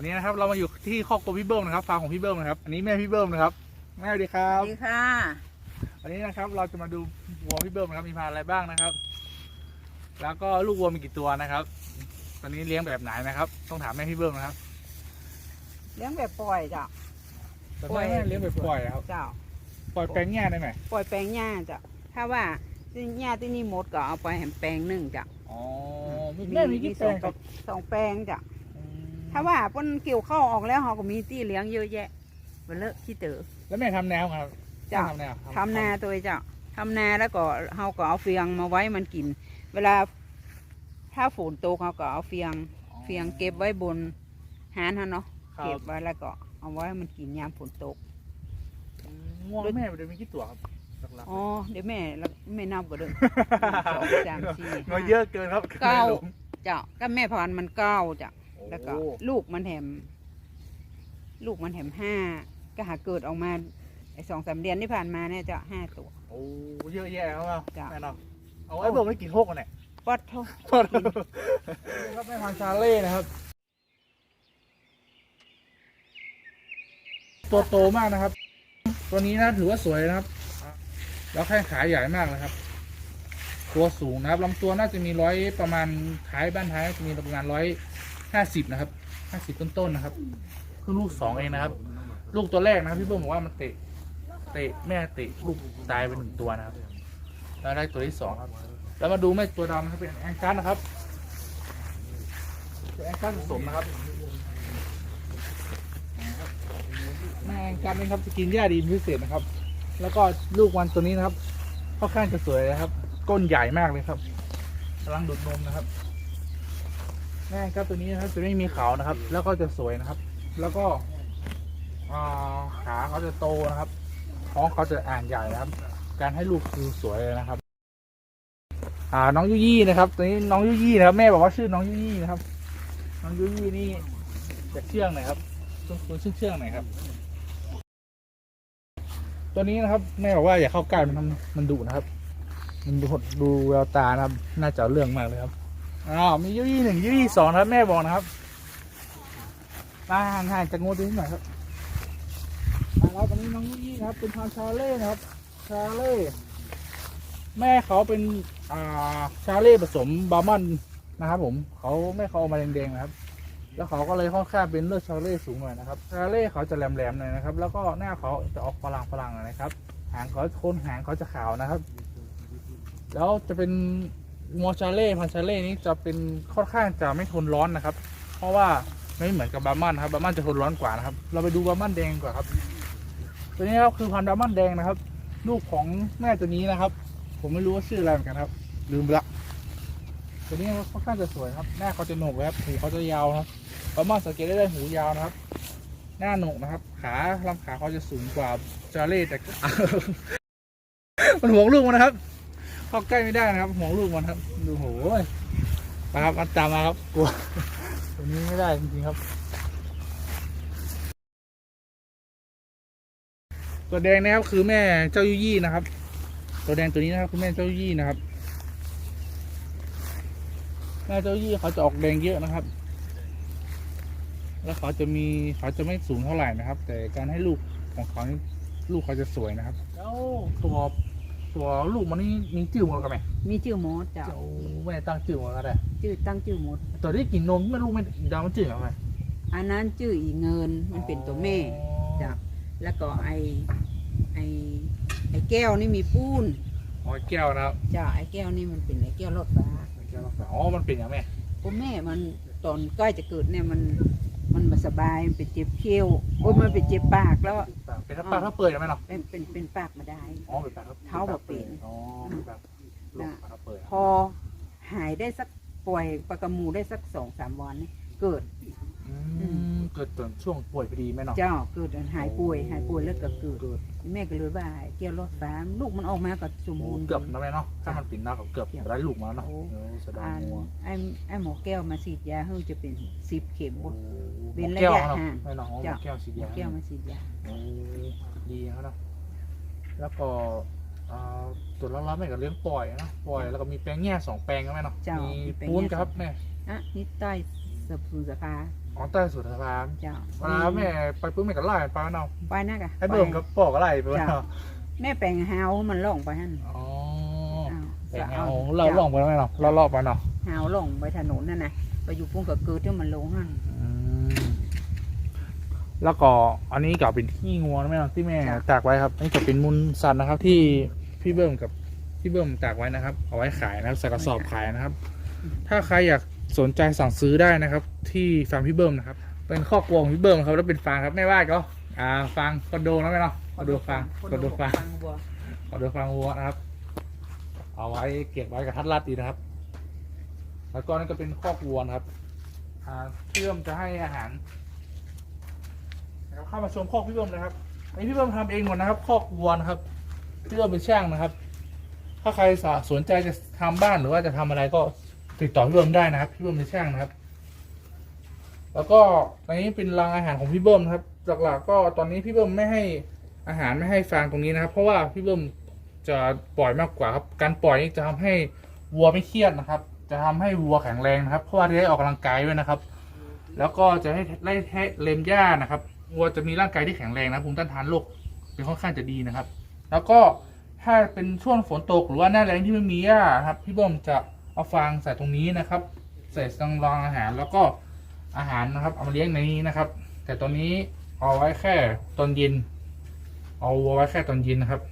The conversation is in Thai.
วันนี้นะครับเรามาอยู่ที่ครอบครัวพี่เบิ้มนะครับฟาร์มของพี่เบิ้มนะครับ อันนี้แม่พี่เบิ้มนะครับ แม่สวัสดีครัสบ วัสดีค่ะ วันนี้นะครับเราจะมาดูวัวพี่เบิ้มนะครับมีพันธุ์อะไรบ้างนะครับ แล้วก็ลูกวัวมีกี่ตัวนะครับ ตอนนี้เลี้ยงแบบไหนนะครับ ต้องถามแม่พี่เบิ้มนะครับเลี้ยงแบบปล่อยจ้ะตอนนี้แม่เลี้ยงแบบปล่อยครับเจ้า ปล่อยแปลงแง่ได้ไหมปล่อยแปลงหญ้าจ้ะ ถ้าว่าที่หญ้าที่นี่หมดก็เอาไปแหมแปลงหนึ่งจ้ะอ๋อมีแม่มีกี่แปลงครับสองแปลงจ้ะ ถ้าว่าเพิ่นเกี่ยวเข้าวออกแล้วเขาก็มีที่เลี้ยงเยอะแยะเบลเลอะที่เต๋อ แล้วแม่ทำแนวครับจ้ะทำแนวทำนาตัวจ้ะทำนาแล้วก็เขาก็เอาเฟียงมาไว้มันกิน เวลาถ้าฝนตกเขาก็เอาเฟียง เฟียงเก็บไว้บนหานฮะเนาะครับเก็บไว้แล้วก็เอาไว้ให้มันกินยามฝนตกง่วงแม่เดี๋ยวมีกี่ตัวครับหลักๆอ๋อเดี๋ยวแม่แล้วแม่นับก็เด้อ สองสามสี่น้อยเยอะเกินครับเก้าไม่ลงจ้ะก็แม่พันธุ์มันเก้าจ้ะ แล้วก็ โอ้ ลูกมันแถม ลูกมันแถมห้าก็หาเกิดออกมาไอ้สองสามเดือนที่ผ่านมาเนี่ยจ้ะห้าตัว โอ้เยอะแยะครับจ้ะ แม่เนาะเอาไว้บอกไม่กินหกกันเนี่ยปัดโทครับแม่พันธุ์ชาเล่นะครับ ตัวโตมากนะครับ ตัวนี้นะถือว่าสวยนะครับ แล้วแข้งขาใหญ่มากนะครับ ตัวสูงนะครับลำตัวน่าจะมีร้อยประมาณท้ายบ้านท้ายน่าจะมีประมาณร้อย ห้าสิบนะครับห้าสิบต้นๆนะครับเพิ่งลูกสองเองนะครับ ลูกตัวแรกนะครับพี่เบิ้มบอกว่ามันเตะ เตะแม่เตะลูกตายไปหนึ่งตัวนะครับแล้วได้ตัวที่สองครับ แล้วมาดูแม่ตัวดำนะครับเป็นแองกัสนะครับเป็นแองกัสผสมนะครับแม่แองกัสนี่ครับจะกินหญ้าดีพิเศษนะครับ แล้วก็ลูกวันตัวนี้นะครับค่อนข้างจะสวยนะครับ ก้นใหญ่มากเลยครับกำลังดูดนมนะครับ แม่แองกัสตัวนี้นะครับจะไม่มีเขานะครับ แล้วก็จะสวยนะครับ แล้วก็อ่าขาเขาจะโตนะครับท้องเขาจะอ่านใหญ่นะครับ การให้ลูกคือสวยเลยนะครับ อ่าน้องยุยี่นะครับตัวนี้น้องยุยี่นะครับแม่บอกว่าชื่อน้องยุยี่นะครับ น้องยุยี่นี่จากเชื่องหน่อยครับตัวตัวชื่อเชื่องหน่อยครับ ตัวนี้นะครับแม่บอกว่าอย่าเข้าใกล้มันมันดุนะครับ มันดูดูแววตานะครับน่าจะเอาเรื่องมากเลยครับ อ้าวมียุยี่หนึ่งยุยี่สองครับแม่บอกนะครับมาห่างๆจากงูตัวนี้หน่อยครับมาแล้วตอนนี้น้องยุยี่ครับ เป็นพันชาเล่นะครับชาเล่แม่เขาเป็นอ่าชาเล่ผสมบาร์มันนะครับผมเขาแม่เขาเอามาแดงๆนะครับ แล้วเขาก็เลยค่อนข้างเป็นเลือดชาเล่สูงหน่อยนะครับชาเล่เขาจะแหลมๆหน่อยนะครับ แล้วก็หน้าเขาจะออกฝรั่งฝรั่งๆหน่อยนะครับ หางเขาโคนหางเขาจะขาวนะครับ แล้วจะเป็น มอชาเล่พันชาเล่นี้จะเป็นค่อนข้างจะไม่ทนร้อนนะครับ เพราะว่าไม่เหมือนกับบาร์มันนะครับบาร์มันจะทนร้อนกว่านะครับ เราไปดูบาร์มันแดงก่อนครับ ตัวนี้ครับคือพันบาร์มันแดงนะครับ ลูกของแม่ตัวนี้นะครับ ผมไม่รู้ว่าชื่ออะไรเหมือนกันครับ ลืมไปละตัวนี้ค่อนข้างจะสวยครับ หน้าเขาจะโหนกครับหูเขาจะยาวนะครับประมาณสังเกตได้เลยหูยาวนะครับ หน้าโหนกนะครับ ขาลำขาเขาจะสูงกว่าจาเล่แต่มันหวงลูกมันนะครับ เข้าใกล้ไม่ได้นะครับห่วงลูกมันครับดูโหยมาครับมันตามมาครับกลัวตัวนี้ไม่ได้จริงๆครับ ตัวแดงนะครับคือแม่เจ้ายุยี่นะครับ ตัวแดงตัวนี้นะครับคุณแม่เจ้ายี่นะครับแม่เจ้ายี่เขาจะออกแดงเยอะนะครับ แล้วเขาจะมีเขาจะไม่สูงเท่าไหร่นะครับ แต่การให้ลูกของเขานี่ลูกเขาจะสวยนะครับ แล้วตัว ตัวลูกมันนี่มีจื่อหมดกันไหมมีชื่อหมดจ้ะเจ้าแม่ตั้งจื่อหมดกันเลยชื่อตั้งชื่อหมดตัวที่กินนมไม่รู้ไม่ดาวมันจื่อกันไหมอันนั้นชื่ออีเงินมันเป็นตัวแม่จ้ะแล้วก็ไอไอไอแก้วนี่มีปูนอ๋อแก้วนะครับจ้ะไอแก้วนี่มันเป็นไอแก้วรถฟ้าแก้วรักษาอ๋อมันเป็นอย่างแม่พวกแม่มันตอนใกล้จะเกิดเนี่ยมันมันมา สบายมันเป็นเจ็บเขี้ยวโอ้ยมันเป็นเจ็บปากแล้ว เป็นถ้าปลาถ้าเปิดกันไหมเนาะเป็นเป็นเป็นปากมาได้ อ๋อเป็นปลาเท้าแบบเป็นอ๋อเป็นแบบลูกปลาถ้าเปิดพอหายได้สักป่วยปลากระมูได้สักสองสามวันนี่เกิดอืม เกิดตอนช่วงป่วยพอดีไหมเนาะ เจ้าเกิดหายป่วยหายป่วยแล้วก็เกิด แม่ก็เลยว่าเกี่ยวรถฟ้าลูกมันออกมาก็สมโอ้บูรณ์ เกือบนะแม่เนาะ ถ้ามันปิดหน้าก็เกือบได้ลูกมาแล้วเนาะโอ้เออแสดงอันว่าไอ้ไอ้หมอแก้วมาฉีดยาเฮ้ยจะเป็นสิบเข็มโอ้เป็นระแก้วยะเนาะห่าง แม่เนาะจ้ะแก้วสีหมแดองแก้วมาฉีดยาโอ้ดีครับเนาะแล้วก็อ่าตัวละล้แม่ก็เลี้ยงปล่อยนะปล่อยแล้วก็มีแปลงแง่สองแปลงนะแม่เนาะเจ้ามีมีแปลงปูนแง่ครับแม่อะนี่ใต้สะพูนสะพา ออ๋อใต้สุดสะพานเจ้าเวลาแม่ไปปุ๊บแม่ก็ไล่ไปเนาะไปนะกะให้เบิ่มกับปอกก็ไล่ไปเนาะแม่แปลงเฮามันล่องไปหั่นอ๋ออ้าวแต่เอาเราล่องไปแล้วไหมเนาะเราล่อไปเนาะเฮาล่องไปถนนนั่นน่ะไปอยู่ปุ้งกับเกิดที่มันลงหั่นอืมแล้วก็อันนี้ก็เป็นที่งัวนะแม่เนาะที่แม่จ้ะตากไว้ครับนี่ก็เป็นมูลสัตว์นะครับ ที่พี่เบิ่มกับพี่เบิ่มตากไว้นะครับ เอาไว้ขายนะครับใส่กระสอบขายนะครับ ถ้าใครอยาก สนใจสั่งซื้อได้นะครับ ที่ฟาร์มพี่เบิ่มนะครับ เป็นครอบครัวงพี่เบิ่มครับแล้วเป็นฟาร์มครับไม่ว่าก็อ่าฟาร์มคอนโดนะแม่เนาะคอนโดฟาร์มคอนโดฟาร์มบัวคอนโดฟาร์มวัวนะครับ เอาไว้เก็บไว้กับทัดรัดดีนะครับ แล้วก็นั่นก็เป็นครอบวัวนะครับอ่าเบิ่มจะให้อาหารนะครับเข้ามาชมคอกพี่เบิ่มนะครับอันนี้พี่เบิ่มทำเองหมดนะครับคอกวัวนะครับพี่เบิ่มเป็นช่างนะครับ ถ้าใครสนใจจะทำบ้านหรือว่าจะทำอะไรก็ ติดต่อพี่เบิ่มได้นะครับพี่เบิ่มเป็นช่างนะครับ แล้วก็อันนี้เป็นรังอาหารของพี่เบิ่มนะครับ หลักๆก็ตอนนี้พี่เบิ่มไม่ให้อาหารไม่ให้ฟางตรงนี้นะครับ เพราะว่าพี่เบิ่มจะปล่อยมากกว่าครับ การปล่อยนี่จะทำให้วัวไม่เครียดนะครับ จะทำให้วัวแข็งแรงนะครับ เพราะว่าจะได้ออกกำลังกายด้วยนะครับ แล้วก็จะให้ไล่แทะเลมหญ้านะครับวัวจะมีร่างกายที่แข็งแรงนะภูมิต้านทานโรคเป็นค่อนข้างจะดีนะครับ แล้วก็ถ้าเป็นช่วงฝนตกหรือว่าหน้าแรงที่ไม่มีหญ้าครับ พี่เบิ้มจะ เอาฟางใส่ตรงนี้นะครับ ใส่ตังรองอาหารแล้วก็อาหารนะครับ เอามาเลี้ยงในนี้นะครับ แต่ตอนนี้เอาไว้แค่ตอนเย็น เอาไว้แค่ตอนเย็นนะครับ